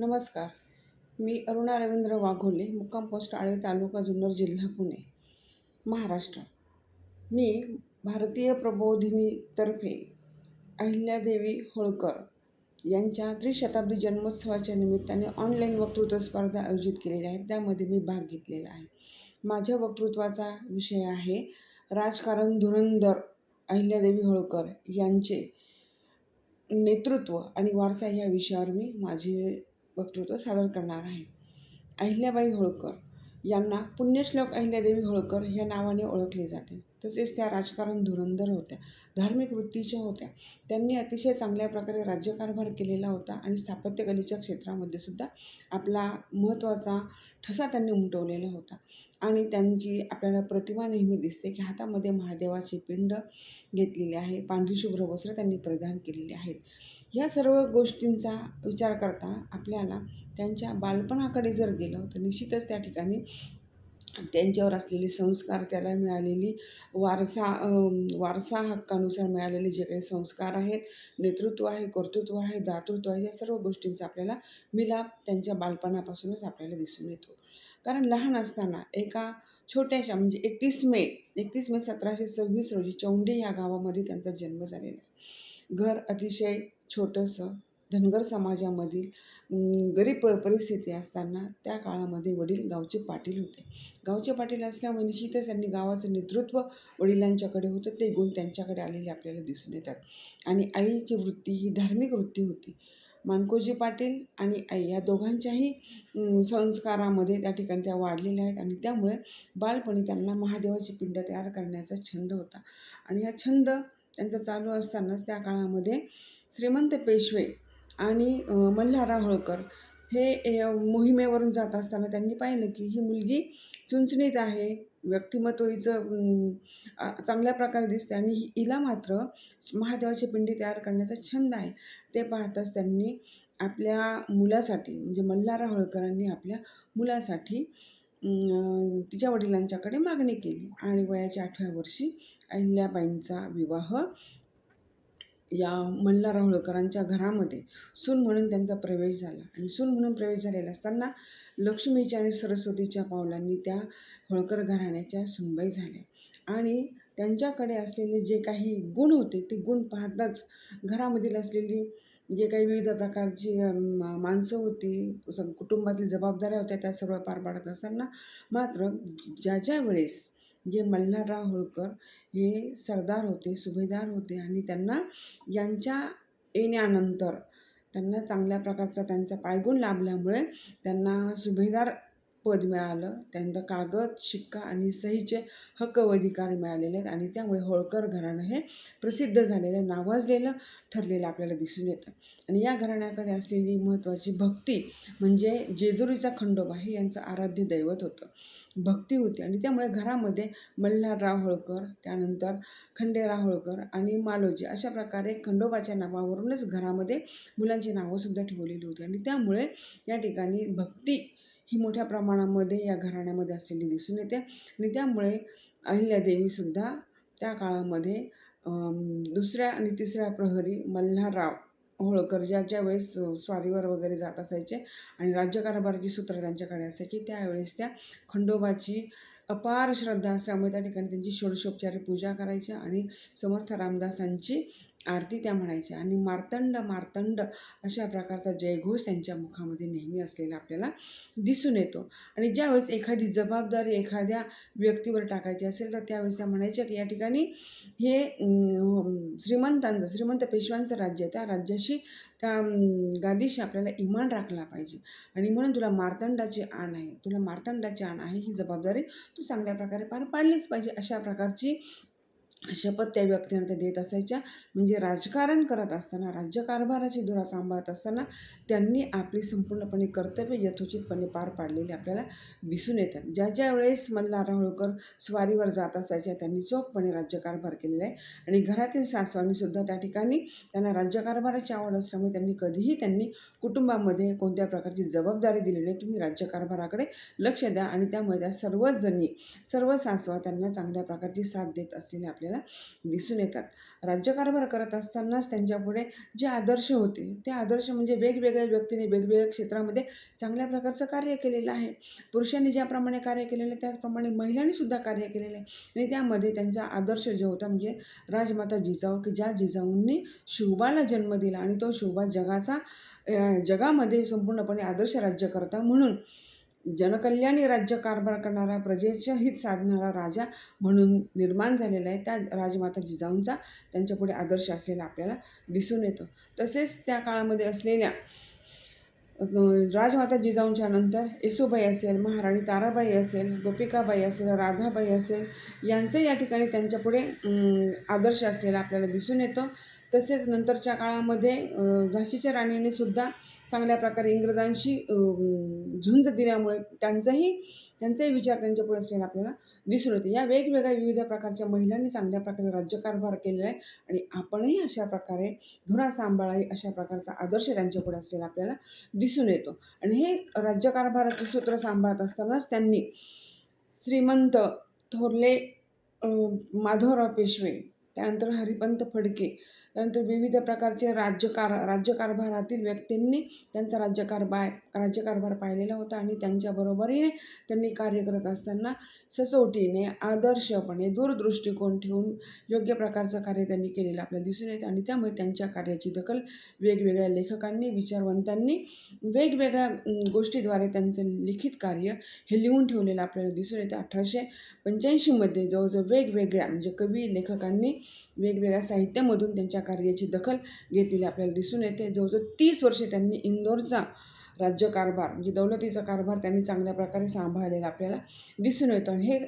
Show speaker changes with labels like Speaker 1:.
Speaker 1: नमस्कार. मी अरुणा रवींद्र वाघोले मुक्काम पोस्ट आळे तालुका जुन्नर जिल्हा पुणे महाराष्ट्र. मी भारतीय प्रबोधिनीतर्फे अहिल्यादेवी होळकर यांच्या त्रिशताब्दी जन्मोत्सवाच्या निमित्ताने ऑनलाईन वक्तृत्व स्पर्धा आयोजित केलेल्या आहेत. त्यामध्ये मी भाग घेतलेला आहे. माझ्या वक्तृत्वाचा विषय आहे राजकारण धुरंधर अहिल्यादेवी होळकर यांचे नेतृत्व आणि वारसा या विषयावर मी माझे वक्तृत्व सादर करणार आहे. अहिल्याबाई होळकर यांना पुण्यश्लोक अहिल्यादेवी होळकर ह्या नावाने ओळखले जाते. तसेच त्या राजकारण धुरंधर होत्या धार्मिक वृत्तीच्या होत्या. त्यांनी अतिशय चांगल्या प्रकारे राज्यकारभार केलेला होता आणि स्थापत्यकलेच्या क्षेत्रामध्ये सुद्धा आपला महत्त्वाचा ठसा त्यांनी उमटवलेला होता. आणि त्यांची आपल्याला प्रतिमा नेहमी दिसते की हातामध्ये महादेवाची पिंड घेतलेली आहे पांढरीशुभ्र वस्त्र त्यांनी परिधान केलेली आहेत. ह्या सर्व गोष्टींचा विचार करता आपल्याला त्यांच्या बालपणाकडे जर गेलं तर निश्चितच त्या ठिकाणी त्यांच्यावर असलेले संस्कार त्याला मिळालेली वारसा वारसा हक्कानुसार मिळालेले जे काही संस्कार आहेत नेतृत्व आहे कर्तृत्व आहे दातृत्व आहे या सर्व गोष्टींचा आपल्याला मिलाप त्यांच्या बालपणापासूनच आपल्याला दिसून येतो. कारण लहान असताना एका छोट्याशा म्हणजे एकतीस मे एकतीस मे सतराशे सव्वीस रोजी चौंडी या गावामध्ये त्यांचा जन्म झालेला आहे. घर अतिशय छोटंसं धनगर समाजामधील गरीब प परिस्थिती असताना त्या काळामध्ये वडील गावचे पाटील होते. गावचे पाटील असल्यामुळे निश्चितच त्यांनी गावाचं नेतृत्व वडिलांच्याकडे होतं ते गुण त्यांच्याकडे आलेले आपल्याला दिसून येतात. आणि आईची वृत्ती ही धार्मिक वृत्ती होती. मानकोजी पाटील आणि आई या दोघांच्याही संस्कारामध्ये त्या ठिकाणी त्या वाढलेल्या आहेत आणि त्यामुळे बालपणी त्यांना महादेवाची पिंड तयार करण्याचा छंद होता. आणि हा छंद त्यांचा चालू असतानाच त्या काळामध्ये श्रीमंत पेशवे आणि मल्हारराव होळकर हे मोहिमेवरून जात असताना त्यांनी पाहिलं की ही मुलगी चुंचणीत आहे व्यक्तिमत्व हिचं चांगल्या प्रकारे दिसते आणि हिला मात्र महादेवाची पिंडी तयार करण्याचा छंद आहे. ते पाहताच त्यांनी आपल्या मुलासाठी म्हणजे मल्हारराव होळकरांनी आपल्या मुलासाठी तिच्या वडिलांच्याकडे मागणी केली आणि वयाच्या आठव्या वर्षी अहिल्याबाईंचा विवाह या मल्हारराव होळकरांच्या घरामध्ये सून म्हणून त्यांचा प्रवेश झाला. आणि सून म्हणून प्रवेश झालेला असताना लक्ष्मीच्या आणि सरस्वतीच्या पावलांनी त्या होळकर घराण्याच्या सुनबाई झाल्या. आणि त्यांच्याकडे असलेले जे काही गुण होते ते गुण पाहताच घरामधील असलेली जे काही विविध प्रकारची माणसं होती कुटुंबातील जबाबदाऱ्या होत्या त्या सर्व पार पाडत असताना मात्र ज्या ज्या वेळेस जे मल्हारराव होळकर हे सरदार होते सुभेदार होते आणि त्यांना यांच्या येण्यानंतर त्यांना चांगल्या प्रकारचा त्यांचा पायगुण लाभल्यामुळे त्यांना सुभेदार पद मिळालं. त्यांना कागद शिक्का आणि सहीचे हक्क व अधिकार मिळालेले आहेत आणि त्यामुळे होळकर घराणं हे प्रसिद्ध झालेलं नावाजलेलं ठरलेलं आपल्याला दिसून येतं. आणि या घराण्याकडे असलेली महत्त्वाची भक्ती म्हणजे जेजुरीचा खंडोबा हे यांचं आराध्य दैवत होतं. भक्ती होती आणि त्यामुळे घरामध्ये मल्हारराव होळकर त्यानंतर खंडेराव होळकर आणि मालोजी अशा प्रकारे खंडोबाच्या नावावरूनच घरामध्ये मुलांची नावंसुद्धा ठेवलेली होती. आणि त्यामुळे या ठिकाणी भक्ती ही मोठ्या प्रमाणामध्ये या घराण्यामध्ये असलेली दिसून येते. आणि त्यामुळे अहिल्यादेवीसुद्धा त्या काळामध्ये दुसऱ्या आणि तिसऱ्या प्रहरी मल्हारराव होळकर ज्या ज्या वेळेस स्वारीवर वगैरे जात असायचे आणि राज्यकारभाराची सूत्र त्यांच्याकडे असायची त्यावेळेस त्या खंडोबाची अपार श्रद्धा असल्यामुळे त्या ठिकाणी त्यांची षोडशोपचारी पूजा करायच्या आणि समर्थ रामदासांची आरती त्या म्हणायच्या. आणि मार्तंड मार्तंड अशा प्रकारचा जयघोष त्यांच्या मुखामध्ये नेहमी असलेला आपल्याला दिसून येतो. आणि ज्यावेळेस एखादी जबाबदारी एखाद्या व्यक्तीवर टाकायची असेल तर त्यावेळेस त्या म्हणायच्या की या ठिकाणी हे श्रीमंतांचं श्रीमंत पेशव्यांचं राज्य आहे. त्या राज्याशी त्या गादीशी आपल्याला इमान राखला पाहिजे. आणि म्हणून तुला मार्तंडाची आण आहे. तुला मार्तंडाची आण आहे. ही जबाबदारी तू चांगल्या प्रकारे पार पाडलीच पाहिजे. अशा प्रकारची शपथ त्या व्यक्तीनंतर देत असायच्या. म्हणजे राजकारण करत असताना राज्यकारभाराची धुरा सांभाळत असताना त्यांनी आपली संपूर्णपणे कर्तव्य यथोचितपणे पार पाडलेली आपल्याला दिसून येतात. ज्या ज्या वेळेस मल्हार होळकर स्वारीवर जात असायच्या त्यांनी चोखपणे राज्यकारभार केलेला आहे. आणि घरातील सासवांनीसुद्धा त्या ठिकाणी त्यांना राज्यकारभाराची आवड असल्यामुळे त्यांनी कधीही त्यांनी कुटुंबामध्ये कोणत्या प्रकारची जबाबदारी दिलेली नाही. तुम्ही राज्यकारभाराकडे लक्ष द्या आणि त्यामुळे त्या सर्वच जणी सर्व सासवा त्यांना चांगल्या प्रकारची साथ देत असलेल्या आपल्या आपल्याला दिसून येतात. राज्यकारभार करत असतानाच त्यांच्यापुढे जे आदर्श होते ते आदर्श म्हणजे वेगवेगळ्या व्यक्तीने वेगवेगळ्या क्षेत्रामध्ये चांगल्या प्रकारचं कार्य केलेलं आहे. पुरुषांनी ज्याप्रमाणे कार्य केलेलं आहे त्याचप्रमाणे महिलांनीसुद्धा कार्य केलेलं आहे. आणि त्यामध्ये त्यांचा आदर्श जो होता म्हणजे राजमाता जिजाऊ की ज्या जिजाऊंनी शिवबाला जन्म दिला आणि तो शिवबा जगाचा जगामध्ये संपूर्णपणे आदर्श राज्यकर्ता म्हणून जनकल्याणी राज्य कारभार करणारा प्रजेचं हित साधणारा राजा म्हणून निर्माण झालेला आहे. त्या राजमाता जिजाऊंचा त्यांच्यापुढे आदर्श असलेला आपल्याला दिसून येतो. तसेच त्या काळामध्ये असलेल्या राजमाता जिजाऊंच्या नंतर येसूबाई असेल महाराणी ताराबाई असेल गोपिकाबाई असेल राधाबाई असेल यांचं या ठिकाणी त्यांच्यापुढे आदर्श असलेला आपल्याला दिसून येतो. तसेच नंतरच्या काळामध्ये झाशीच्या राणीने सुद्धा चांगल्या प्रकारे इंग्रजांशी झुंज दिल्यामुळे त्यांचाही त्यांचाही विचार त्यांच्यापुढे असलेला आपल्याला दिसून येते. या वेगवेगळ्या विविध प्रकारच्या महिलांनी चांगल्या प्रकारे राज्यकारभार केलेला आहे आणि आपणही अशा प्रकारे धुरा सांभाळावी अशा प्रकारचा आदर्श त्यांच्यापुढे असलेला आपल्याला दिसून येतो. आणि हे राज्यकारभाराचे सूत्र सांभाळत असतानाच त्यांनी श्रीमंत थोरले माधवराव पेशवे त्यानंतर हरिपंत फडके त्यानंतर विविध प्रकारचे राज्यकार राज्यकारभारातील व्यक्तींनी त्यांचा राज्यकारभार राज्यकारभार पाहिलेला होता आणि त्यांच्याबरोबरीने त्यांनी कार्य करत असताना सचोटीने आदर्शपणे दूरदृष्टिकोन ठेवून योग्य प्रकारचं कार्य त्यांनी केलेलं आपल्याला दिसून येतं आणि त्यामुळे त्यांच्या कार्याची दखल वेगवेगळ्या लेखकांनी विचारवंतांनी वेगवेगळ्या गोष्टीद्वारे त्यांचं लिखित कार्य हे लिहून ठेवलेलं आपल्याला दिसून येतं. अठराशे पंच्याऐंशीमध्ये जवळजवळ वेगवेगळ्या म्हणजे कवी लेखकांनी वेगवेगळ्या साहित्यामधून त्यांच्या त्यांच्या कार्याची दखल घेतलेली आपल्याला दिसून येते. जवळजवळ तीस वर्षे त्यांनी इंदोरचा राज्यकारभार म्हणजे दौलतीचा कारभार त्यांनी चांगल्या प्रकारे सांभाळलेला आपल्याला दिसून येतो. आणि हे